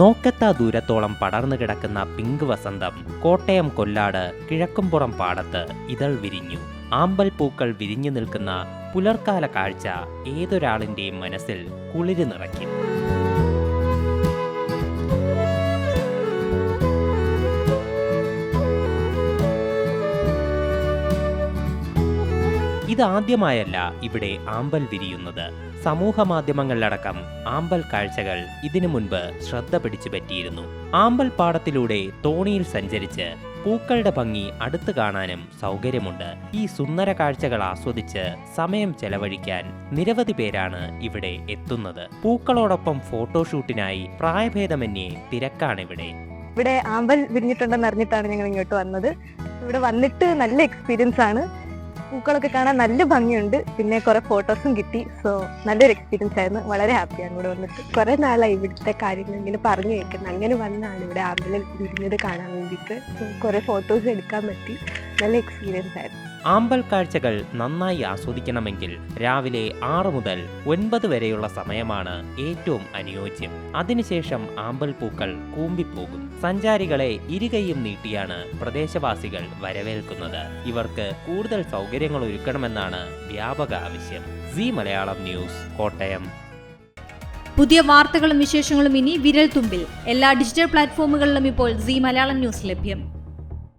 നോക്കെത്താ ദൂരത്തോളം പടർന്നു കിടക്കുന്ന പിങ്ക് വസന്തം കോട്ടയം കൊല്ലാട് കിഴക്കുംപുറം പാടത്ത് ഇതൾ വിരിഞ്ഞു. ആമ്പൽ പൂക്കൾ വിരിഞ്ഞു നിൽക്കുന്ന പുലർക്കാല കാഴ്ച ഏതൊരാളിന്റെയും മനസ്സിൽ കുളിര് നിറയ്ക്കും. ഇതാദ്യമായല്ല ഇവിടെ ആമ്പൽ വിരിയുന്നത്. സമൂഹ മാധ്യമങ്ങളിലടക്കം ആമ്പൽ കാഴ്ചകൾ ഇതിനു മുൻപ് ശ്രദ്ധ പിടിച്ചു പറ്റിയിരുന്നു. ആമ്പൽ പാടത്തിലൂടെ തോണിയിൽ സഞ്ചരിച്ച് പൂക്കളുടെ ഭംഗി അടുത്തു കാണാനും സൗകര്യമുണ്ട്. ഈ സുന്ദര കാഴ്ചകൾ ആസ്വദിച്ച് സമയം ചെലവഴിക്കാൻ നിരവധി പേരാണ് ഇവിടെ എത്തുന്നത്. പൂക്കളോടൊപ്പം ഫോട്ടോഷൂട്ടിനായി പ്രായഭേദമന്യേ തിരക്കാണിവിടെ. ഇവിടെ ആമ്പൽ വിരിഞ്ഞിട്ടുണ്ടെന്ന് അറിഞ്ഞിട്ടാണ് ഞങ്ങൾ ഇങ്ങോട്ട് വന്നത്. ഇവിടെ വന്നിട്ട് നല്ല എക്സ്പീരിയൻസ് ആണ്. പൂക്കളൊക്കെ കാണാൻ നല്ല ഭംഗിയുണ്ട്. പിന്നെ കുറെ ഫോട്ടോസും കിട്ടി. സോ നല്ലൊരു എക്സ്പീരിയൻസ് ആയിരുന്നു. വളരെ ഹാപ്പിയാണ് ഇവിടെ വന്നിട്ട്. കുറെ നാളായി ഇവിടുത്തെ കാര്യങ്ങൾ ഇങ്ങനെ പറഞ്ഞു കേൾക്കുന്നത്. അങ്ങനെ വന്നാണ് ഇവിടെ ആമ്പലം വിരിഞ്ഞത് കാണാൻ വേണ്ടിയിട്ട്. കുറെ ഫോട്ടോസ് എടുക്കാൻ പറ്റി. നല്ല എക്സ്പീരിയൻസ് ആയിരുന്നു. ആമ്പൽ കാഴ്ചകൾ നന്നായി ആസ്വദിക്കണമെങ്കിൽ രാവിലെ ആറ് മുതൽ ഒൻപത് വരെയുള്ള സമയമാണ് ഏറ്റവും അനുയോജ്യം. അതിനുശേഷം ആമ്പൽ പൂക്കൾ കൂമ്പിപ്പോകും. സഞ്ചാരികളെ ഇരുകൈയും നീട്ടിയാണ് പ്രദേശവാസികൾ വരവേൽക്കുന്നത്. ഇവർക്ക് കൂടുതൽ സൗകര്യങ്ങൾ ഒരുക്കണമെന്നാണ് വ്യാപക ആവശ്യം. C Malayalam news Kottayam. പുതിയ വാർത്തകളും വിശേഷങ്ങളും ഇനി വിരൽ തുമ്പിൽ എല്ലാ ഡിജിറ്റൽ പ്ലാറ്റ്ഫോമുകളിലും ഇപ്പോൾ സി മലയാളം ന്യൂസ് ലഭ്യം.